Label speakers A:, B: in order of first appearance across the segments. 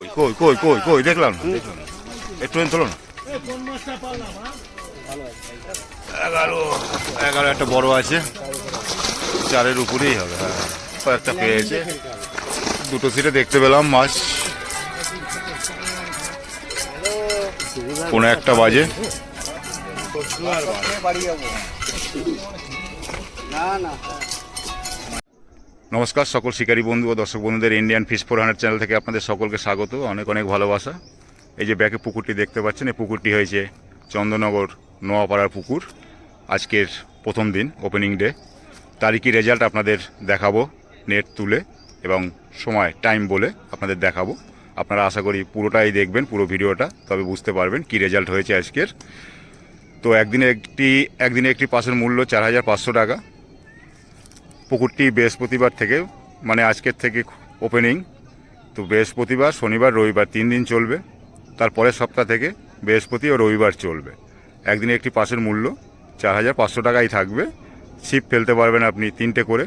A: কই কই কই কই না, দেখলাম না। একটু তোলো না। এগারো এগারো একটা বড় আছে। চারের উপরেই হবে হ্যাঁ। কয়েকটা পেয়েছে। দুটো সিটে দেখতে পেলাম মাছ। কোনো একটা বাজে। নমস্কার সকল শিকারী বন্ধু ও দর্শক বন্ধুদের Indian fish four hundred channel থেকে আপনাদের সকলকে স্বাগত, অনেক অনেক ভালোবাসা। এই যে ব্যাকে পুকুরটি দেখতে পাচ্ছেন, এই পুকুরটি হয়েছে চন্দননগর নোয়াপাড়ার পুকুর, আজকের প্রথম দিন ওপেনিং ডে তারিখই রেজাল্ট আপনাদের দেখাবো নেট তুলে এবং সময় টাইম বলে আপনাদের দেখাবো। আপনারা আশা করি পুরোটাই দেখবেন, পুরো ভিডিওটা, তবে বুঝতে পারবেন কি রেজাল্ট হয়েছে আজকের। তো একদিনে একটি একদিনে একটি পাসের মূল্য চার হাজার পাঁচশো টাকা। পুকুরটি বৃহস্পতিবার থেকে মানে আজকের থেকে ওপেনিং তো বৃহস্পতিবার, শনিবার, রবিবার তিন দিন চলবে। তারপরের সপ্তাহ থেকে বৃহস্পতি ও রবিবার চলবে। একদিনে একটি পাসের মূল্য, চার হাজার পাঁচশো টাকাই থাকবে। ছিপ ফেলতে পারবেন আপনি তিনটে করে।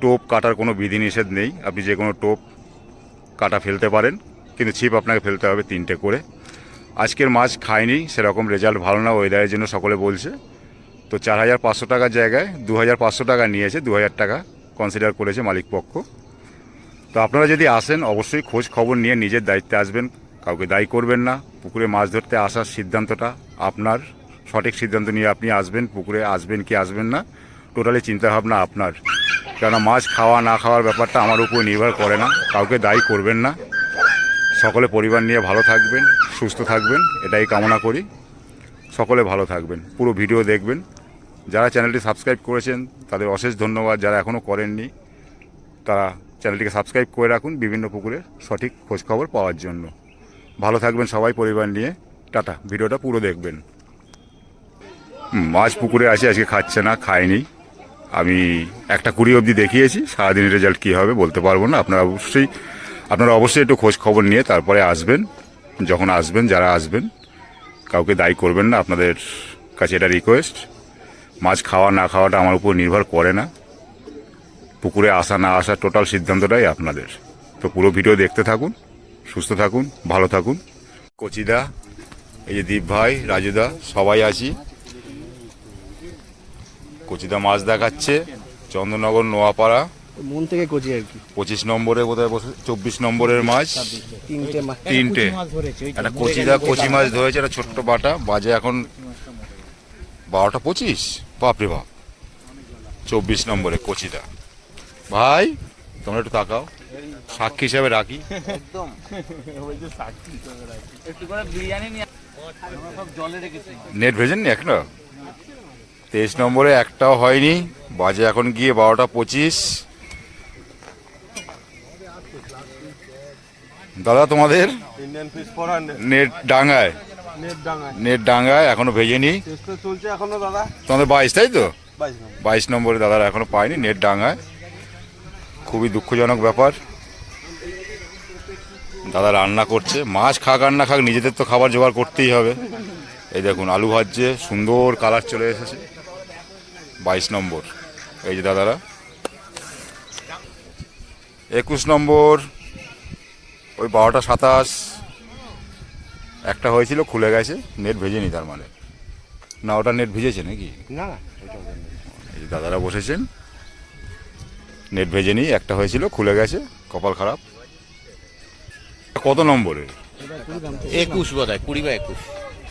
A: টোপ কাটার কোনো বিধিনিষেধ নেই। আপনি যে কোনো টোপ কাটা ফেলতে পারেন, কিন্তু ছিপ আপনাকে ফেলতে হবে তিনটে করে। আজকের মাছ খায়নি, সেরকম রেজাল্ট ভালো না ওয়েদারের জন্য সকলে বলছে। তো চার হাজার পাঁচশো টাকার জায়গায়, দু হাজার পাঁচশো টাকা নিয়েছে, দু হাজার টাকা কনসিডার করেছে মালিক পক্ষ। তো আপনারা যদি আসেন, অবশ্যই খোঁজ খবর নিয়ে নিজের দায়িত্বে আসবেন, কাউকে দায়ী করবেন না। পুকুরে মাছ ধরতে আসার সিদ্ধান্তটা আপনার, সঠিক সিদ্ধান্ত নিয়ে আপনি আসবেন, পুকুরে আসবেন কি আসবেন না টোটালি চিন্তাভাবনা আপনার। কেননা মাছ খাওয়া না খাওয়ার ব্যাপারটা আমার উপর নির্ভর করে না, কাউকে দায়ী করবেন না। সকলে পরিবার নিয়ে ভালো থাকবেন, সুস্থ থাকবেন, এটাই কামনা করি। সকলে ভালো থাকবেন, পুরো ভিডিও দেখবেন। যারা চ্যানেলটি সাবস্ক্রাইব করেছেন, তাদের অশেষ ধন্যবাদ। যারা এখনও করেননি, তারা চ্যানেলটিকে সাবস্ক্রাইব করে রাখুন বিভিন্ন পুকুরের সঠিক খোঁজখবর পাওয়ার জন্য। ভালো থাকবেন সবাই পরিবার নিয়ে। টাটা। ভিডিওটা পুরো দেখবেন। মাছ পুকুরে আছে, আজকে খাচ্ছে না খায়নি আমি একটা কুড়ি অবধি দেখিয়েছি সারাদিন রেজাল্ট কী হবে বলতে পারব না। আপনারা অবশ্যই আপনারা অবশ্যই একটু খবর নিয়ে তারপরে আসবেন। যখন আসবেন, যারা আসবেন, কাউকে দায়ী করবেন না। আপনাদের কাছে এটা রিকোয়েস্ট মাছ খাওয়া না খাওয়াটা আমার উপর নির্ভর করে না। পুকুরে আসা না আসা টোটাল সিদ্ধান্তটাই আপনাদের। তো পুরো ভিডিও দেখতে থাকুন সুস্থ থাকুন ভালো থাকুন। কচিদা এই যে দীপ ভাই রাজুদা সবাই আছি। কচিদা মাছ দেখাচ্ছে চন্দ্রনগর নোয়াপাড়া।
B: মন থেকে কচি আর কি।
A: পঁচিশ নম্বরে বোধহয় বসে? চব্বিশ নম্বরের মাছ।
B: তিনটে মাছ।
A: তিনটে। একটা কচিদা কচি মাছ ধরেছে একটা ছোট্ট বাটা। বাজে এখন বারোটা পঁচিশ। বাপরে বাপ। চব্বিশ নম্বরে কচিদা। ভাই তোমরা একটু তাকাও। সাক্ষী হিসাবে রাখি।
C: একটু করে বিরিয়ানি নিয়ে সব জলে রেখেছি।
A: নেট ভেজেননি একটা তেইশ নম্বরে একটাও হয়নি। বাজে এখন গিয়ে বারোটা পঁচিশ। দাদা তোমাদের? নেট
B: ডাঙায়।
A: নেট ডাঙ্গায় এখনও ভেজেনি।
B: চলছে এখনও দাদা।
A: তোমাদের বাইশ তাই তো?
B: বাইশ
A: বাইশ নম্বরে দাদারা এখনও পায়নি নেট ডাঙ্গায় খুবই দুঃখজনক ব্যাপার। দাদা রান্না করছে। মাছ খাক আর না খাক নিজেদের তো খাবার জোগাড় করতেই হবে। এই দেখুন আলু ভাজছে সুন্দর কালার চলে এসেছে। বাইশ নম্বর এই যে দাদারা। একুশ নম্বর ওই বারোটা সাতাশ। একটা হয়েছিল খুলে গেছে নেট ভেজেনি তার মানে। না ওটা নেট ভিজেছে নাকি?
B: না
A: এই যে দাদারা বসেছেন নেট ভেজে নিই একটা হয়েছিল খুলে গেছে কপাল খারাপ। কত নম্বরে?
C: একুশ বোধ হয় কুড়ি বা একুশ।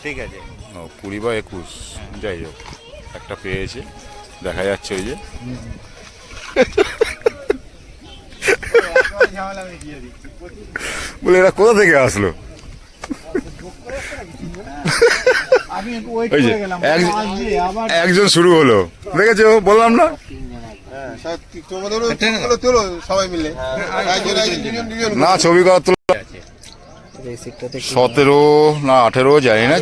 C: ঠিক আছে।
A: ও, কুড়ি বা একুশ যাই হোক একটা পেয়েছে দেখা যাচ্ছে ওই যে। বলে এরা কোথা থেকে আসলো? একজন শুরু হলো। দেখেছ? বললাম না? না ছবি সতেরো না আঠেরো জানি না।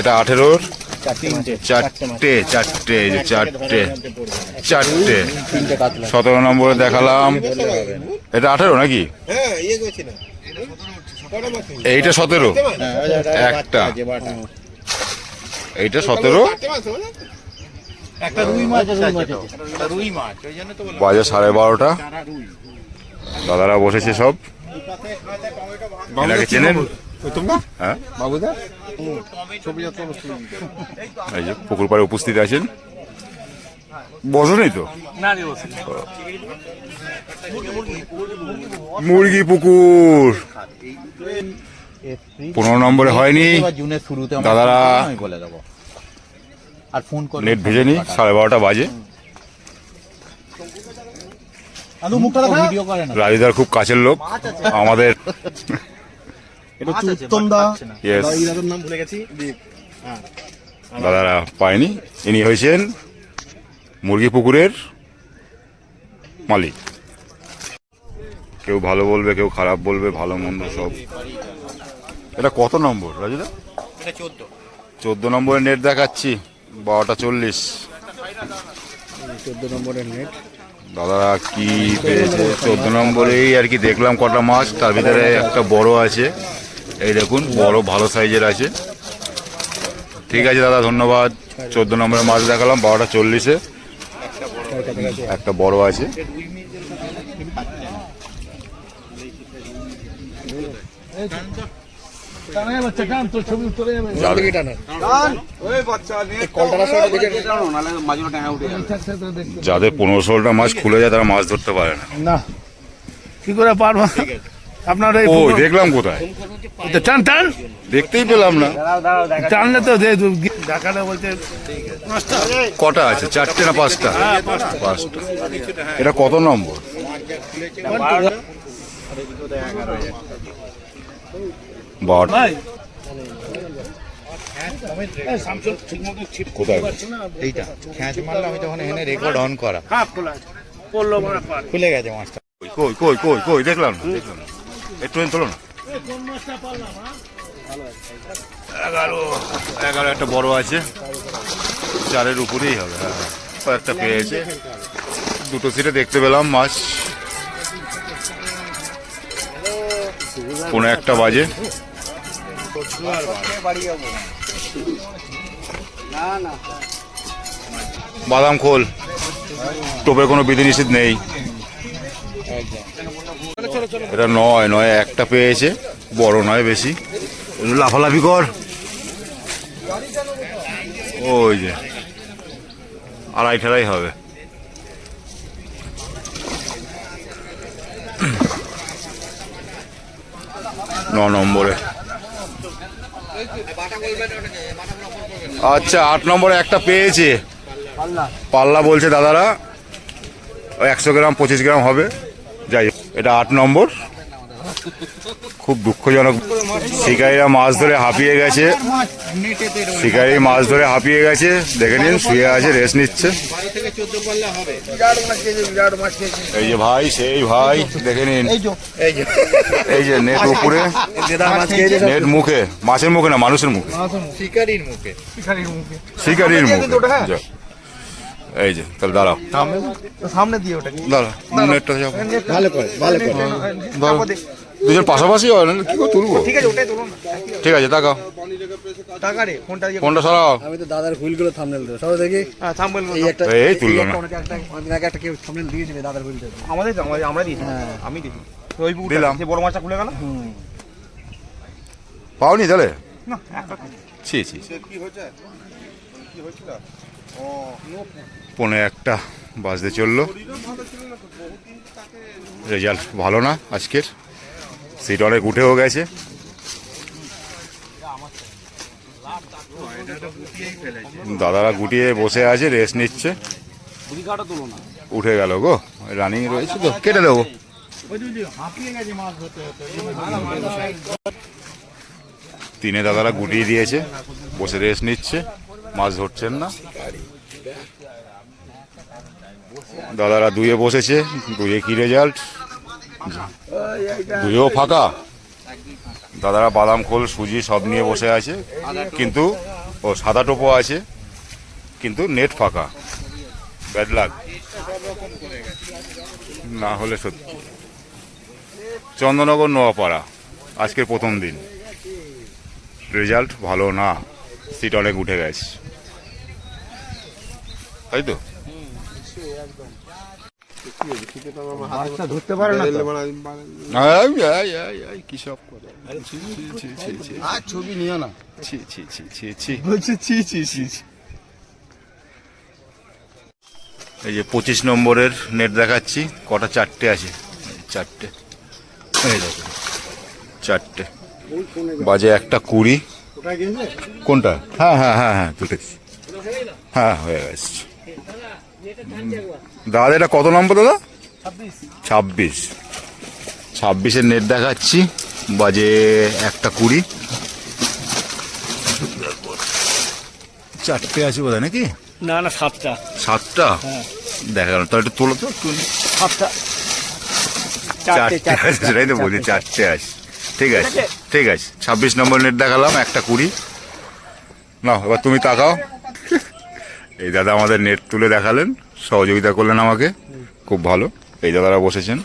A: এটা আঠেরোর
B: চারটে
A: চারটে চারটে এই চারটে চারটে। সতেরো নম্বরে দেখালাম। এটা আঠেরো নাকি? এইটা সতেরো।
B: হ্যাঁ,
A: একটা। এইটা সতেরো। বাজে সাড়ে বারোটা। দাদারা বসেছে সব। এনাকে চেনেন? হ্যাঁ।
D: বাবুদা?
A: এই যে পুকুর পাড়ে উপস্থিত আছেন। বসনেই তো?
C: না
A: মুরগি পুকুর। পনেরো নম্বরে হয়নি।
B: এবার জুনের শুরুতে
A: দাদারা-
B: বলে দেবো আর ফোন করে
A: নেট ভেজেনি সাড়ে বারোটা বাজে।
B: আলু মুখটা দেখা? ভিডিও করে না
A: রাজুদার খুব কাছের লোক। আমাদের
B: এটা হচ্ছে উত্তম দা
A: ইয়েস
B: দাদার নাম ভুলে গেছি।
A: দাদারা পায়নি। ইনি হয়েছেন মুরগি পুকুরের মালিক। কেউ ভালো বলবে কেউ খারাপ বলবে ভালো মন্দ সব। এটা কত নম্বর রাজুদা?
B: এটা চোদ্দ।
A: নম্বরের নেট দেখাচ্ছি বারোটা চল্লিশ।
B: চোদ্দ নম্বরের নেট
A: দাদারা কি পেয়েছে? চোদ্দ নম্বরেই আর কি দেখলাম কটা মাছ তার ভিতরে একটা বড় আছে। এই দেখুন বড় ভালো সাইজের আছে। ঠিক আছে দাদা ধন্যবাদ। চোদ্দ নম্বরের মাছ দেখালাম বারোটা চল্লিশে। একটা বড় আছে। যাদের পনেরো ষোলটা মাছ খুলে যায় তারা মাছ ধরতে পারে না।
E: না। কি করে পারব? আপনার এই
A: ও দেখলাম কোথায়?
E: তো টান টান।
A: দেখতেই পেলাম না।
E: টানলে তো দে- দেখালে বলছে
A: কটা আছে? চারটে না পাঁচটা? পাঁচটা। এটা কত নম্বর? কোথায়?
B: এইটা। খ্যাঁচ মারলে আমি তখন এখানে রেকর্ড অন করা।
E: হাফ খোলা
B: গেছে মাছটা।
A: কই কই কই কই দেখলাম না দেখলাম না। একটু তোলো না এগারো এগারো একটা বড় আছে। চারের উপরেই হবে হ্যাঁ কয়েকটা পেয়েছে। দুটো সিটে দেখতে পেলাম, মাছ। কোনো একটা বাজে। বাদাম খোল। টোপের কোনো বিধিনিষেধ নেই। এটা নয় নয়, একটা পেয়েছে, বড় নয়, বেশি। লাফালাফি কর। ওই যে, আড়াই ঠেলাই হবে। ন নম্বরে। আচ্ছা আট নম্বরে একটা পেয়েছে। পাল্লা বলছে দাদারা, একশো গ্রাম, পঁচিশ গ্রাম হবে। এটা আট নম্বর। খুব দুঃখজনক। শিকারীরা মাছ ধরে হাঁপিয়ে গেছে। শিকারি মাছ ধরে হাঁপিয়ে গেছে। দেখে নিন শুয়ে আছে রেস্ট নিচ্ছে। এই যে ভাই সেই ভাই দেখে নিন। এই যে নেট উপরে। নেট মুখে। মাছের মুখে না মানুষের মুখে?
B: শিকারির মুখে।
A: শিকারির মুখে। এই যে তাহলে দাঁড়াও।
E: সামনে? দিয়ে ওটা
A: দাঁড়াও নেটটা যাও।
B: ভালো করে ভালো করে।
A: ধরো দুজন পাশাপাশি হয় না কি করে তুলবো?
E: ঠিক আছে ওটাই তুলুন।
A: ঠিক আছে তাকাও।
E: টাকা রে ফোনটা দিয়ে
A: ফোনটা সরাও।
B: আমি তো দাদার ভুলগুলো থামনেল দেবো। সবাই দেখি।
E: হ্যাঁ থাম্বনেল
B: এই একটা
A: এই না।
B: একটা একটা কেউ থামনেল দিয়ে দেবে দাদার
E: আমাদের তো, আমাদের আমরা দিয়েছি। আমি দিয়েছি। ওই
A: দিলাম।
E: সে বড় মাছটা খুলে গেল।
A: পাওনি তাহলে?
E: না
A: ছি ছি
D: সে কি হয়েছে? কি হয়েছিল? ও
A: পনে একটা বাজতে চলল। রেজাল্ট ভালো না আজকের। সিট অনেক উঠেও গেছে। দাদারা গুটিয়ে বসে আছে রেস্ট নিচ্ছে। উঠে গেল গো রানিং রয়েছে তো, কেটে দেবো। তিনে দাদারা গুটিয়ে দিয়েছে, বসে রেস্ট নিচ্ছে, মাছ ধরছেন না। দাদারা দুয়ে বসেছে, দুয়ে কি রেজাল্ট দুয়েও ফাঁকা। দাদারা বাদাম, খোল, সুজি সব নিয়ে বসে আছে। কিন্তু, ও সাদা টোপো আছে, কিন্তু নেট ফাঁকা। ব্যাড লাগ না হলে সত্যি। চন্দননগর নোয়াপাড়া, আজকের প্রথম দিন। রেজাল্ট ভালো না। সিট অনেক উঠে গেছে। তাই তো?
D: ধরতে পারে না
A: আই, আই, আই, আই, কি সব করে? ছি, ছি, ছি, ছি, ছি,
D: আর ছবি নিও না।
A: ছি, ছি, ছি, ছি, ছি।
E: বলছে ছি ছি ছি ছি।
A: এই যে পঁচিশ নম্বরের নেট দেখাচ্ছি কটা চারটে আছে? চারটে। এই দেখো চারটে। বাজে একটা কুড়ি। কোনটা? হ্যাঁ হ্যাঁ হ্যাঁ হ্যাঁ হ্যাঁ হয়ে গেছে। দাদা এটা কত নম্বর দাদা? ছাব্বিশ। ছাব্বিশের নেট দেখাচ্ছি। বাজে একটা কুড়ি। চারটে আছে বোধ নাকি?
E: না না সাতটা।
A: সাতটা? দেখা গেল। তাহলে একটু তোলো তো একটু।
E: সাতটা।
A: চারটে আছে সেটাই তো বলছি চারটে। আছে। ঠিক আছে ঠিক আছে। ছাব্বিশ নম্বর নেট দেখালাম একটা কুড়ি। না এবার তুমি তাকাও। এই দাদা আমাদের নেট তুলে দেখালেন সহযোগিতা করলেন আমাকে। খুব ভালো। এই দাদারা বসেছেন।